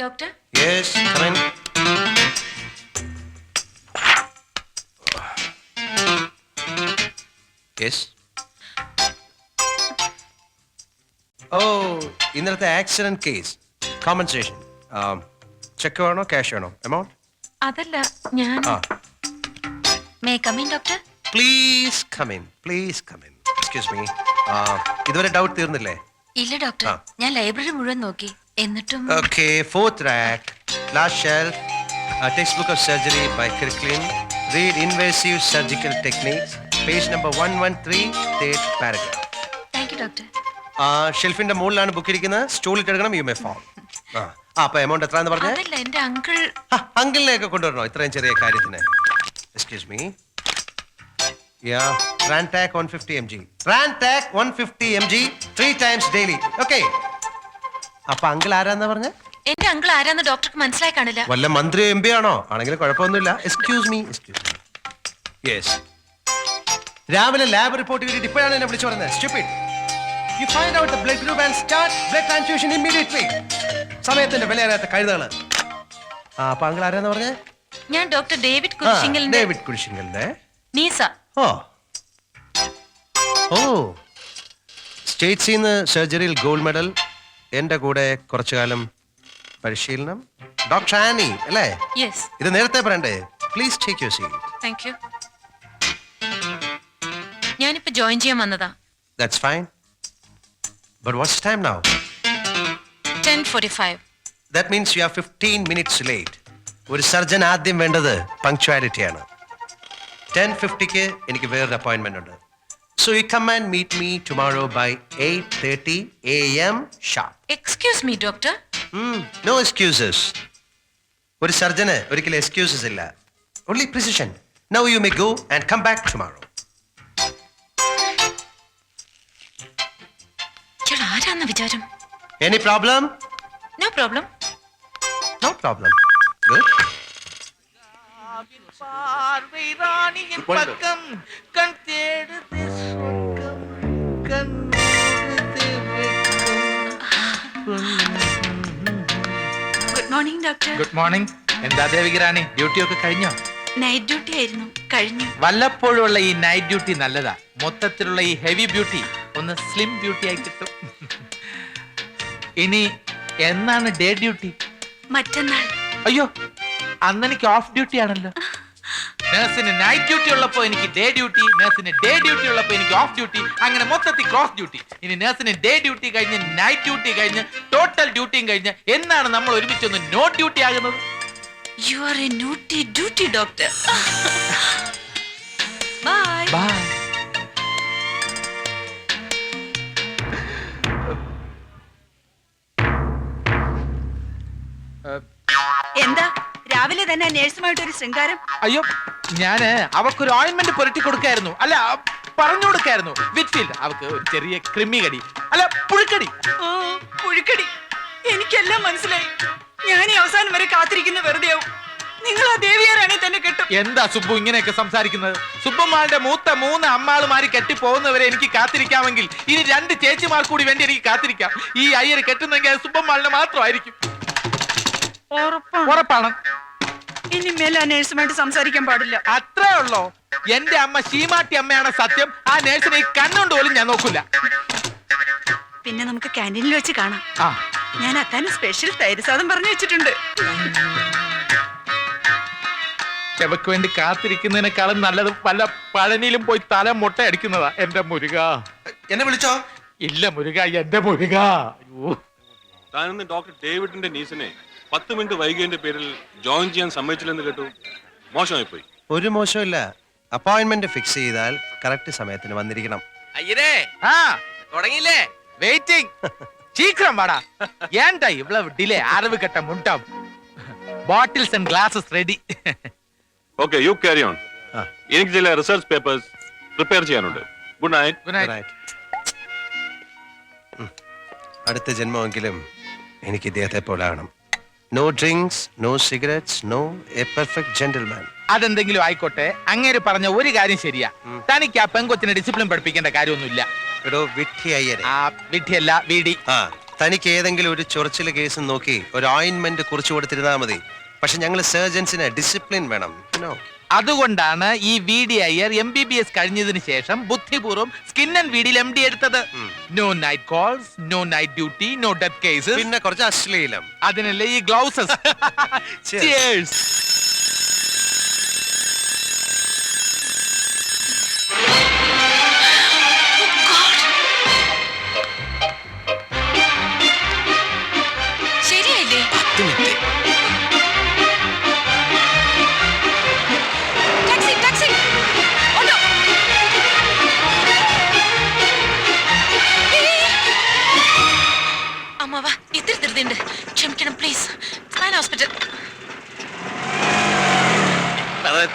Doctor? In. Yes. Oh, ഇന്നലത്തെ accident case compensation cheque വേണോ cash വേണോ? എമൗണ്ട് അതല്ല ഞാൻ ആ. May come in doctor please come in please come in excuse me ഇതുവരെ doubt തീർന്നില്ലേ? ഇല്ല ഡോക്ടർ. ഞാൻ ലൈബ്രറി മുഴുവൻ നോക്കി. എന്നിട്ടും okay fourth rack last shelf text book of surgery by surgery read invasive surgical techniques page number one one 113, third paragraph thank you doctor ഷെൽഫിന്റെ മുകളിലാണ് book ഇരിക്കുന്നത്. സ്റ്റൂളിൽ എടുക്കണം യു മേ ഫോം ആ അപ്പൊ എമൗണ്ട് എന്ന് പറഞ്ഞേ? അതല്ല എന്റെ അങ്കിൾ അങ്കിളിനെയൊക്കെ കൊണ്ടുവരണോ? ഇത്രയും ചെറിയ കാര്യത്തിന്. Excuse me yeah Rantac one fifty M G Rantac one fifty M G three times daily okay അപ്പൊ അങ്കിൾ ആരാന്നാ പറഞ്ഞ? എന്റെ അങ്കിൾ ആരാന്ന് ഡോക്ടർക്ക് മനസ്സിലായി കാണില്ല. വല്ല മന്ത്രി എം പി ആണോ? ആണെങ്കിൽ കുഴപ്പമൊന്നുമില്ല. Excuse me excuse me yes രാവിലെ ലാബ് റിപ്പോർട്ട് കിട്ടിയിട്ട് ഇപ്പോഴാണ് എന്നെ വിളിച്ചു പറഞ്ഞത് stupid you find out the blood group and start blood transfusion immediately സമയത്തിന്റെ വിലയറിയാത്ത കഴുതകൾ കഴുതകൾ. ആ അപ്പൊ അങ്കിൾ ആരാന്ന് പറഞ്ഞേ? ഞാൻ ഡോക്ടർ ഡേവിഡ് കുരിശിങ്കലിന്റെ ഡേവിഡ് കുരിശിങ്കലിന്റെ നീസ. ഓ. ഓ. സ്റ്റേറ്റ്സിൽ നിന്ന് സർജറിയിൽ ഗോൾഡ് മെഡൽ. എന്റെ കൂടെ കുറച്ചു കാലം പരിശീലനം. ഡോക്ടർ ആനി അല്ലേ? യെസ് ഇത് നേരത്തെ പറയണ്ടേ? Please take you seat thank you ഞാനിപ്പോ ജോയിൻ ചെയ്യാൻ വന്നതാ. That's fine but what's time now ten forty five that means you are fifteen minutes late ഒരു സർജൻ ആദ്യം വേണ്ടത് പങ്ക്ച്വാലിറ്റിയാണ് ടെൻ ഫിഫ്റ്റിക്ക് എനിക്ക് വേറൊരു അപ്പോയിന്റ്മെന്റ് ഉണ്ട്. so you come and meet me tomorrow by eight thirty A M sharp excuse me doctor no excuses ഒരു സർജന് ഒരിക്കലും excuses ഇല്ല only precision now you may go and come back tomorrow ഇയാൾ ആരാന്ന വിചാരം any problem no problem no problem good பார்வை ராணியின் பக்கம் morning doctor good morning എന്താ ദേവികരാണി ഡ്യൂട്ടി ഒക്കെ കഴിഞ്ഞോ? നൈറ്റ് ഡ്യൂട്ടി ആയിരുന്നു. കഴിഞ്ഞു. വല്ലപ്പോഴും ഉള്ള ഈ നൈറ്റ് ഡ്യൂട്ടി നല്ലതാ. മൊത്തത്തിലുള്ള ഈ ഹെവി ബ്യൂട്ടി ഒന്ന് സ്ലിം ബ്യൂട്ടി ആയി കിട്ടും. ഇനി എന്നാണ് ഡേ ഡ്യൂട്ടി മറ്റന്നാൾ. അയ്യോ അന്നെനിക്ക് ഓഫ് ഡ്യൂട്ടി ആണല്ലോ. നഴ്സിന് നൈറ്റ് ഡ്യൂട്ടി ഉള്ളപ്പോൾ എനിക്ക് ഡേ ഡ്യൂട്ടി നഴ്സിന് ഡേ ഡ്യൂട്ടി ഉള്ളപ്പോൾ എനിക്ക് ഓഫ് ഡ്യൂട്ടി അങ്ങനെ മൊത്തത്തിൽ ക്രോസ് ഡ്യൂട്ടി ഇനി നഴ്സിന് ഡേ ഡ്യൂട്ടി കഴിഞ്ഞ് നൈറ്റ് ഡ്യൂട്ടി കഴിഞ്ഞ് ടോട്ടൽ ഡ്യൂട്ടിയും കഴിഞ്ഞ് എന്നാണ് നമ്മൾ ഒരുമിച്ച് ഒന്ന് നോ ഡ്യൂട്ടി ആകുന്നത്? You are a nutty duty doctor bye bye എന്താ? രാവിലെ തന്നെ നേഴ്സുമായിട്ട് ഒരു ശൃംഗാരം? അയ്യോ. ഞാൻ അവക്കൊരു ഓയിൻമെന്റ് പുരട്ടി കൊടുക്കായിരുന്നു. അല്ല പറഞ്ഞു കൊടുക്കായിരുന്നു. വിറ്റ്ഫീൽഡ് അവക്ക് ഒരു ചെറിയ ക്രിമികടി കടി അല്ല പുഴുക്കടി. പുഴുക്കടി. എനിക്കെല്ലാം മനസ്സിലായി. ഞാൻ ഈ അവസാനം വരെ കാത്തിരിക്കുന്ന വെറുതെ നിങ്ങൾ ആ ദേവിയാരാണെ തന്നെ കെട്ടും. എന്താ സുബ്ബു ഇങ്ങനെയൊക്കെ സംസാരിക്കുന്നത്? സുബ്ബമ്മാളുടെ മൂത്ത മൂന്ന് അമ്മാളുമാര് കെട്ടിപ്പോകുന്നവരെ എനിക്ക് കാത്തിരിക്കാമെങ്കിൽ ഇനി രണ്ട് ചേച്ചിമാർ കൂടി വേണ്ടി എനിക്ക് കാത്തിരിക്കാം. ഈ അയ്യർ കെട്ടുന്നെങ്കിൽ അത് സുബ്ബമ്മാളിനെ മാത്രമായിരിക്കും. ഉറപ്പാണ്. ഇനി മേലെ ആ നേഴ്സുമായിട്ട് സംസാരിക്കാൻ പാടില്ല. അത്രേ ഉള്ളോ. എന്റെ അമ്മ ശീമാട്ടി അമ്മയാണ് സത്യം. ആ നേഴ്സിനെ ഈ കണ്ണുകൊണ്ട് പോലും ഞാൻ നോക്കൂല. പിന്നെ നമുക്ക് ക്യാന്റീനിൽ വെച്ച് കാണാം. ആ. ഞാൻ അത്താനും സ്പെഷ്യൽ തൈര് സാധം പറഞ്ഞു വെച്ചിട്ടുണ്ട്. ചെവക്ക് വേണ്ടി കാത്തിരിക്കുന്നതിനേക്കാളും നല്ലത് പല പഴനിയിലും പോയി തല മുട്ട അടിക്കുന്നതാ. എന്റെ മുരുക. എന്നെ വിളിച്ചോ? ഇല്ല മുരുക എന്റെ മുരുക. അയ്യോ. താനിന്ന് ഡോക്ടർ ഡേവിഡിന്റെ നീസിനെ പത്ത് മിനിറ്റ് വൈകിയതിന്റെ പേരിൽ ജോയിൻ ചെയ്യാൻ സമ്മതിച്ചില്ലെന്ന് കേട്ടു മോശമായി പോയി ഒരു മോശമില്ല അപ്പോയിന്റ്മെന്റ് ഫിക്സ് ചെയ്താൽ കറക്റ്റ് സമയത്തിന് വന്നിരിക്കണം അയ്യരേ ആ തുടങ്ങിയില്ലേ വെയിറ്റിംഗ് ശീഘ്രം വാടാ ஏன்டா இவ்வளவு டிலே അറിവ് കെട്ട മുണ്ടം bottles and glasses ready okay you carry on ആ. എനിക്ക് ചില റിസർച്ച് പേപ്പേഴ്സ് പ്രിപ്പയർ ചെയ്യാനുണ്ട് good night good night Right. ഉം. അടുത്ത ജന്മമെങ്കിലും എനിക്ക് ഇദ്ദേഹത്തെ പോലെ ആകണം no drinks no cigarettes no a perfect gentleman അതെന്തെങ്കിലും ആയിക്കോട്ടെ അങ്ങേര് പറഞ്ഞ ഒരു കാര്യം ശരിയാ. തനിക്ക് ആ പെങ്കൊച്ചിനെ ഡിസിപ്ലിൻ പഠിപ്പിക്കേണ്ട കാര്യമൊന്നുമില്ല. എടോ വിട്ടി അയ്യരെ. ആ വിധിയല്ല വീടി ആ തനിക്ക് ഏതെങ്കിലും ഒരു ചൊറിച്ചിൽ കേസ് നോക്കി ഒരു ഓയിൻമെന്റ് കുറിച്ചു കൊടുത്തിരുന്നാൽ മതി. പക്ഷെ ഞങ്ങൾ സർജൻസിന് ഡിസിപ്ലിൻ വേണം നോ അതുകൊണ്ടാണ് ഈ V D Iyer M B B S കഴിഞ്ഞതിന് ശേഷം ബുദ്ധിപൂർവം സ്കിൻ ആൻഡ് വീഡിയിൽ എം ഡി എടുത്തത്. No night calls no night duty no death case പിന്നെ കുറച്ച് അശ്ലീലം. അതിനല്ലേ ഈ ഗ്ലൗസസ്.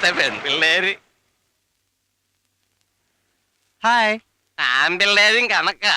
ഇപ്പോഴത്തെ പെൺപിള്ളേര് ഹായ്. ആൺപിള്ളേരും കണക്കാ.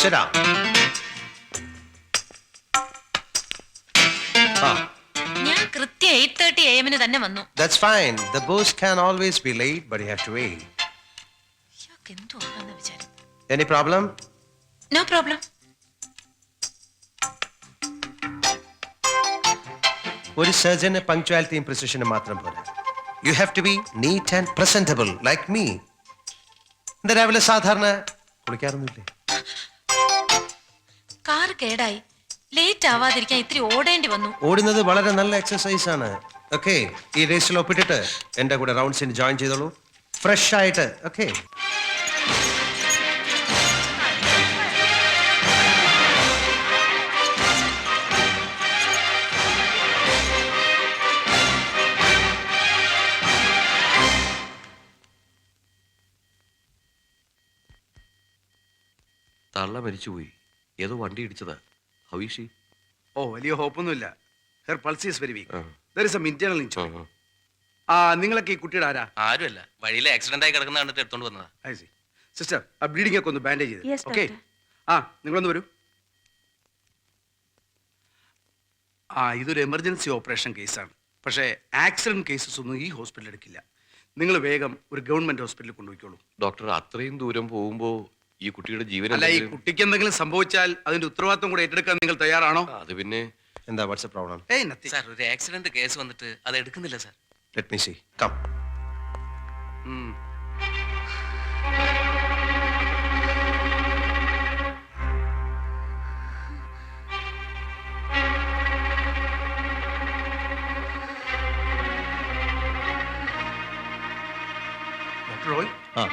ശരാ ആ ഞാൻ കൃത്യം എയ്റ്റ് തേർട്ടി എ എമ്മിന് തന്നെ വന്നു. That's fine the boss can always be late but have to wait ഇയാൾക്ക് എന്തോ ആണെന്ന് വിചാരം എനി പ്രോബ്ലം നോ പ്രോബ്ലം ഒരു സർജന് പങ്ക്ച്വാലിറ്റിയും പ്രിസിഷനും മാത്രം പോരാ. You have to be neat and presentable like me എന്താ രാവിലെ സാധാരണ കുളിക്കാറൊന്നുമില്ലേ? കാർ കേടായി. ലേറ്റ് ആവാതിരിക്കാൻ ഇത്തിരി ഓടേണ്ടി വന്നു. ഓടുന്നത് വളരെ നല്ല എക്സസൈസ് ആണ്. ഓക്കെ ഈ റേസിൽ ഒപ്പിട്ടിട്ട് എന്റെ കൂടെ റൗണ്ട്സിന് ജോയിൻ ചെയ്തോളൂ. ഫ്രഷ് ആയിട്ട് ഓക്കെ തള്ള മരിച്ചുപോയി. ഏതോ വണ്ടി ഇടിച്ചതാ. ഹവീഷി ഓ വലിയ ഹോപ്പൊന്നുമില്ല. Her pulse is very weak. There is a internal injury ആ നിങ്ങളൊക്കെ ഈ കുട്ടിയുടെ ആരാ? ആരുമല്ല. വഴിയിൽ ആക്സിഡന്റ് ആയി കിടക്കുന്ന കണ്ടിട്ട് എടുത്തോണ്ട് വന്നതാ. ഐ സി സിസ്റ്റർ ആ ബ്ലീഡിംഗ് ഒക്കെ ഒന്ന് ബാൻഡേജ് ചെയ്ത്. ഓക്കെ ആ നിങ്ങളൊന്ന് വരൂ. ആ ഇതൊരു എമർജൻസി ഓപ്പറേഷൻ കേസാണ് പക്ഷേ ആക്സിഡന്റ് കേസസ് ഒന്നും ഈ ഹോസ്പിറ്റലിൽ എടുക്കില്ല. നിങ്ങൾ വേഗം ഒരു ഗവൺമെന്റ് ഹോസ്പിറ്റലിൽ കൊണ്ടുപോയിക്കോളൂ. ഡോക്ടർ അത്രയും ദൂരം പോകുമ്പോ ഈ കുട്ടിയുടെ ജീവൻ അല്ല ഈ എന്തെങ്കിലും- കുട്ടിക്ക് എന്തെങ്കിലും സംഭവിച്ചാൽ അതിന്റെ ഉത്തരവാദിത്വം കൂടെ ഏറ്റെടുക്കാൻ നിങ്ങൾ തയ്യാറാണോ? അത് പിന്നെ എന്താ വാട്സ്ആപ്പ് പ്രോബ്ലം ഏയ് നത്തി സാർ ഒരു ആക്സിഡന്റ് കേസ് വന്നിട്ട് അത് എടുക്കുന്നില്ല sir. Let me see come doctor Roy ആ.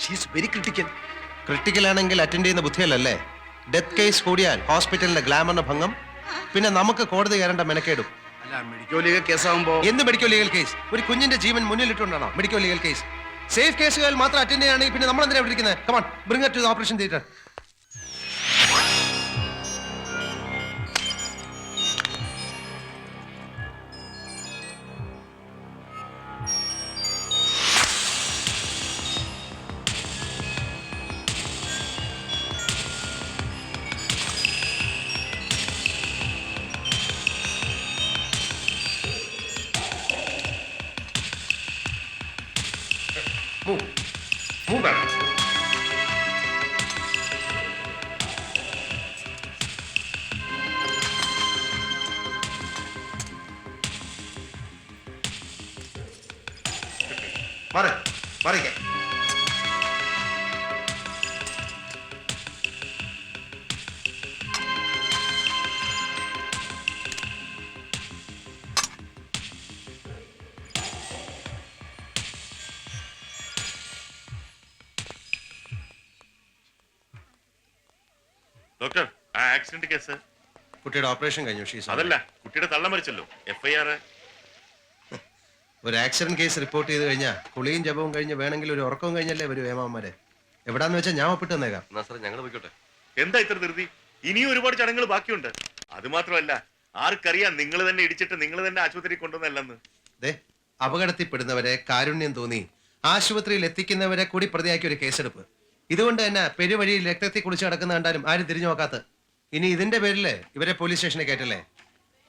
ഷീസ് വെരി ക്രിട്ടിക്കൽ ക്രിട്ടിക്കൽ ആണെങ്കിൽ അറ്റൻഡ് ചെയ്യുന്ന ബുദ്ധിയല്ലല്ലേ ഡെത്ത് കേസ് കൂടിയാൽ ഹോസ്പിറ്റലിന്റെ ഗ്ലാമറിന് ഭംഗം. പിന്നെ നമുക്ക് കോടതി കയറേണ്ട മെനക്കേടും. അല്ല മെഡിക്കൽ ലീഗൽ കേസാകുമ്പോ എന്ത് മെഡിക്കൽ ലീഗൽ കേസ് ഒരു കുഞ്ഞിന്റെ ജീവൻ മുന്നിലിട്ടുകൊണ്ടാണോ മെഡിക്കൽ ലീഗൽ കേസ് സേഫ് കേസുകൾ മാത്രം അറ്റൻഡ് ചെയ്യുകയാണെങ്കിൽ പിന്നെ നമ്മൾ എന്തിനാ ഇവിടെ ഇരിക്കുന്നത് come on bring to operation theatre മാറി മാറിക്കേ ഡോക്ടർ ആ ആക്സിഡന്റ് കേസ്. കുട്ടിയുടെ ഓപ്പറേഷൻ കഴിഞ്ഞു. ഷീസ് അതല്ല കുട്ടിയുടെ തള്ള മരിച്ചല്ലോ. എഫ് ഐ ആർ ഒരു ആക്സിഡന്റ് കേസ് റിപ്പോർട്ട് ചെയ്ത് കഴിഞ്ഞാൽ കുളിയും ജപവും കഴിഞ്ഞ് വേണമെങ്കിൽ ഒരു ഉറക്കവും കഴിഞ്ഞല്ലേ വരും ഏമാമാരെ എവിടാന്ന് വെച്ചാൽ ഞാൻ ഒപ്പിട്ട് തന്നേക്കാം എന്നാ സാറേ ഞങ്ങൾ പോയിക്കോട്ടെ. എന്താ ഇത്ര ധൃതി? ഇനിയും ഒരുപാട് ചടങ്ങുകൾ ബാക്കിയുണ്ട്. അത് മാത്രമല്ല ആർക്കറിയാം നിങ്ങൾ തന്നെ ഇടിച്ചിട്ട് നിങ്ങൾ തന്നെ ആശുപത്രി കൊണ്ടുവന്നല്ലെന്ന് ദേ അപകടത്തിൽപ്പെടുന്നവരെ കാരുണ്യം തോന്നി. ആശുപത്രിയിൽ എത്തിക്കുന്നവരെ കൂടി പ്രതിയാക്കി ഒരു കേസെടുപ്പ്. ഇതുകൊണ്ട് തന്നെ പെരുവഴിയിൽ രക്തത്തിൽ കുളിച്ച് കിടക്കുന്ന കണ്ടാലും ആരും തിരിഞ്ഞു നോക്കാത്ത. ഇനി ഇതിന്റെ പേരിൽ ഇവരെ പോലീസ് സ്റ്റേഷനിൽ കയറ്റല്ലേ?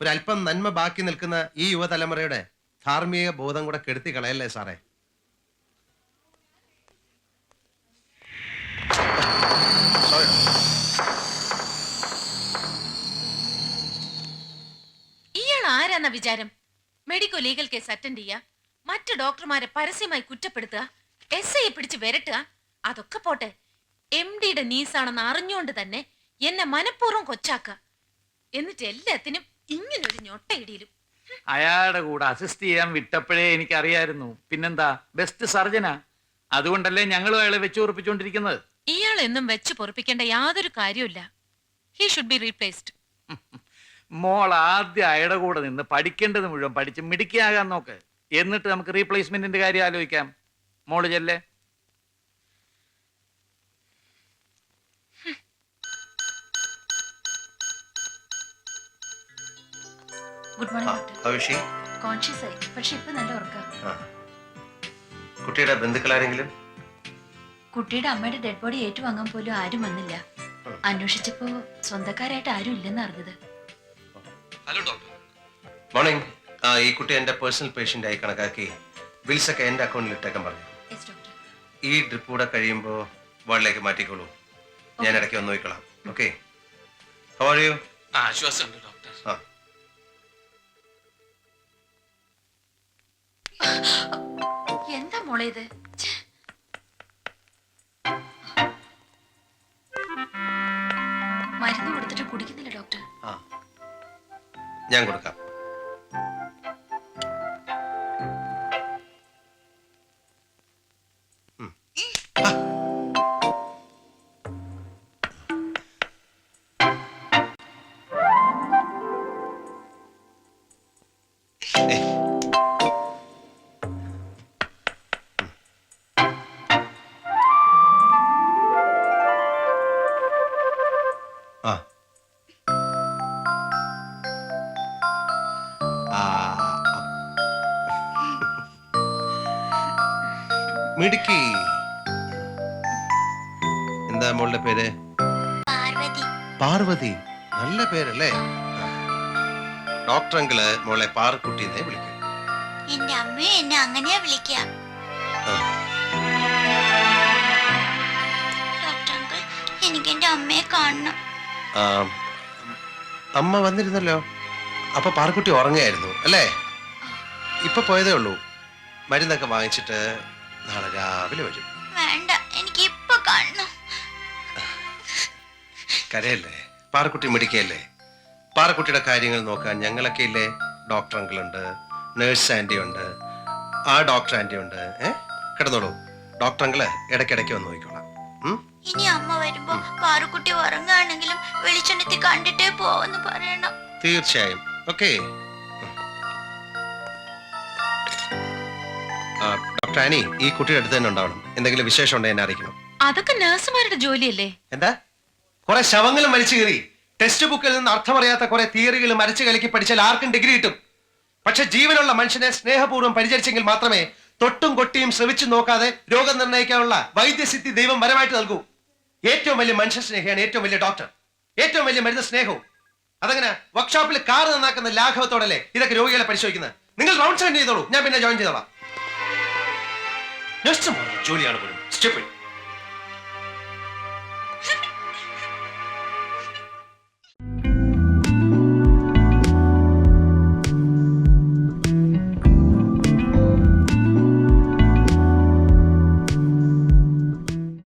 ഒരല്പം നന്മ ബാക്കി നിൽക്കുന്ന ഈ യുവതലമുറയുടെ ധാർമ്മിക ബോധം കൂടെ കെടുത്തി കളയല്ലേ സാറേ? ഇയാൾ ആരാന്ന വിചാരം? മെഡിക്കോ ലീഗൽ കേസ് അറ്റൻഡ് ചെയ്യുക മറ്റു ഡോക്ടർമാരെ പരസ്യമായി കുറ്റപ്പെടുത്തുക? എസ് ഐയെ പിടിച്ച് വരട്ടുക? അതൊക്കെ പോട്ടെ. എം ഡിയുടെ നീസാണെന്ന് അറിഞ്ഞുകൊണ്ട് തന്നെ എന്നെ മനഃപൂർവം കൊച്ചാക്കുക. എന്നിട്ട് എല്ലാത്തിനും ഇങ്ങനൊരു ഞൊട്ടയിടിയിലും അയാളുടെ കൂടെ അസിസ്റ്റ് ചെയ്യാൻ വിട്ടപ്പോഴേ എനിക്കറിയായിരുന്നു. പിന്നെന്താ? ബെസ്റ്റ് സർജനാ അതുകൊണ്ടല്ലേ ഞങ്ങളും അയാളെ വെച്ച് ഉറപ്പിച്ചുകൊണ്ടിരിക്കുന്നത് ഇയാൾ എന്നും വെച്ച് പൊറപ്പിക്കേണ്ട യാതൊരു കാര്യമില്ല ഹി ഷുഡ് ബി റീപ്ലേസ്ഡ് മോൾ ആദ്യം അയാളുടെ കൂടെ നിന്ന് പഠിക്കേണ്ടത് മുഴുവൻ പഠിച്ച് മിടുക്കിയാകാൻ നോക്ക്. എന്നിട്ട് നമുക്ക് റീപ്ലേസ്മെന്റിന്റെ കാര്യം ആലോചിക്കാം. മോൾ ചെല്ലേ? ഗുഡ് മോർണിംഗ് ഡോക്ടർ കോൺഷ്യസ് ആയി പക്ഷെ ഇപ്പൊ നല്ല ഉറക്കം. കുട്ടിയുടെ ബന്ധുക്കളാരെങ്കിലും കുട്ടിയുടെ അമ്മയുടെ ഡെഡ് ബോഡി ഏറ്റുവാങ്ങാൻ പോലും ആരും വന്നില്ല. അന്വേഷിച്ചപ്പോ സ്വന്തക്കാരായിട്ട് ആരും ഇല്ലെന്ന് അറിഞ്ഞത്. ഹലോ ഡോക്ടർ മോർണിംഗ് ആ ഈ കുട്ടി എന്റെ പേഴ്സണൽ പേഷ്യന്റ് ആയി കണക്കാക്കി ബിൽസ് ഒക്കെ എന്റെ അക്കൗണ്ടിൽ ഇട്ടേക്കാൻ പറഞ്ഞു. ഈ ഡ്രിപ്പ് കൂടെ കഴിയുമ്പോൾ വാർഡിലേക്ക് മാറ്റിക്കോളൂ. ഞാൻ ഇടയ്ക്ക് വന്ന് നോക്കിക്കോളാം. ഓക്കെ ആശ്വാസമുണ്ട് ഡോക്ടർ എന്താ മോളെ ഇത്. മരുന്ന് കൊടുത്തിട്ട് കുടിക്കുന്നില്ല ഡോക്ടർ ഞാൻ കൊടുക്കാം മിടുക്കി. എന്താ മോളുടെ പേര്? പാർവതി. നല്ല പേരല്ലേ? ഡോക്ടർ അങ്കിൾ മോളെ പാറക്കുട്ടി എന്നേ വിളിക്കും. എന്റെ അമ്മയും എന്നെ അങ്ങനെയാ വിളിക്കാം. ആ. ഡോക്ടർ അങ്കിൾ എനിക്ക് എന്റെ അമ്മയെ കാണണം. അമ്മ വന്നിരുന്നല്ലോ. അപ്പൊ പാറക്കുട്ടി ഉറങ്ങായിരുന്നു അല്ലേ? ഇപ്പൊ പോയതേ ഉള്ളൂ. മരുന്നൊക്കെ വാങ്ങിച്ചിട്ട് നാളെ രാവിലെ വരും. വേണ്ട എനിക്ക് ഇപ്പൊ കാണണം. കരയല്ലേ? പാറക്കുട്ടി മിടിക്കല്ലേ പാറക്കുട്ടിയുടെ കാര്യങ്ങൾ നോക്കാൻ ഞങ്ങളൊക്കെ ഇല്ലേ? ഡോക്ടർ അങ്കിൾ ഉണ്ട് നേഴ്സ് ആന്റി ഉണ്ട് ആ ഡോക്ടർ ആന്റി ഉണ്ട്. ഏ? കിടന്നോളൂ. ഡോക്ടർ അങ്കിൾ ഇടയ്ക്കിടയ്ക്ക് വന്ന് നോക്കിക്കോളാം. ഇനി അമ്മ വരുമ്പോ പാറക്കുട്ടി ഉറങ്ങുകയാണെങ്കിലും വെളിച്ചെണ്ണത്തി കണ്ടിട്ടേ പോവെന്ന് പറയണം. തീർച്ചയായും. ഓക്കെ. ഡോക്ടർ ഈ കുട്ടിയുടെ അടുത്ത് തന്നെ ഉണ്ടാവണം. എന്തെങ്കിലും വിശേഷം ഉണ്ടെങ്കിൽ എന്നെ അറിയിക്കണം. അതൊക്കെ നഴ്സുമാരുടെ ജോലിയല്ലേ? എന്താ? കുറെ ശവങ്ങളും മരിച്ചു കയറി ടെക്സ്റ്റ് ബുക്കിൽ നിന്ന് അർത്ഥമറിയാത്ത കുറെ തിയറികൾ മരച്ചു കലക്കി പഠിച്ചാൽ ആർക്കും ഡിഗ്രി കിട്ടും. പക്ഷെ ജീവനുള്ള മനുഷ്യനെ സ്നേഹപൂർവം പരിചരിച്ചെങ്കിൽ മാത്രമേ തൊട്ടും കൊട്ടിയും ശ്രമിച്ചു നോക്കാതെ രോഗം നിർണയിക്കാനുള്ള വൈദ്യസിദ്ധി ദൈവം വരമായിട്ട് നൽകൂ. ഏറ്റവും വലിയ മനുഷ്യ സ്നേഹിയാണ് ഏറ്റവും വലിയ ഡോക്ടർ. ഏറ്റവും വലിയ മരുന്ന് സ്നേഹവും. അതങ്ങനെ? വർക്ക്ഷോപ്പിൽ കാർ നന്നാക്കുന്ന ലാഘവത്തോടല്ലേ ഇതൊക്കെ രോഗികളെ പരിശോധിക്കുന്നത്? നിങ്ങൾ റൗണ്ട് സെൻഡ് ചെയ്തോളൂ. ഞാൻ പിന്നെ ജോയിൻ ചെയ്തോളാം. നഴ്സുമാരുടെ ജോലിയാണ് പോലും Stupid.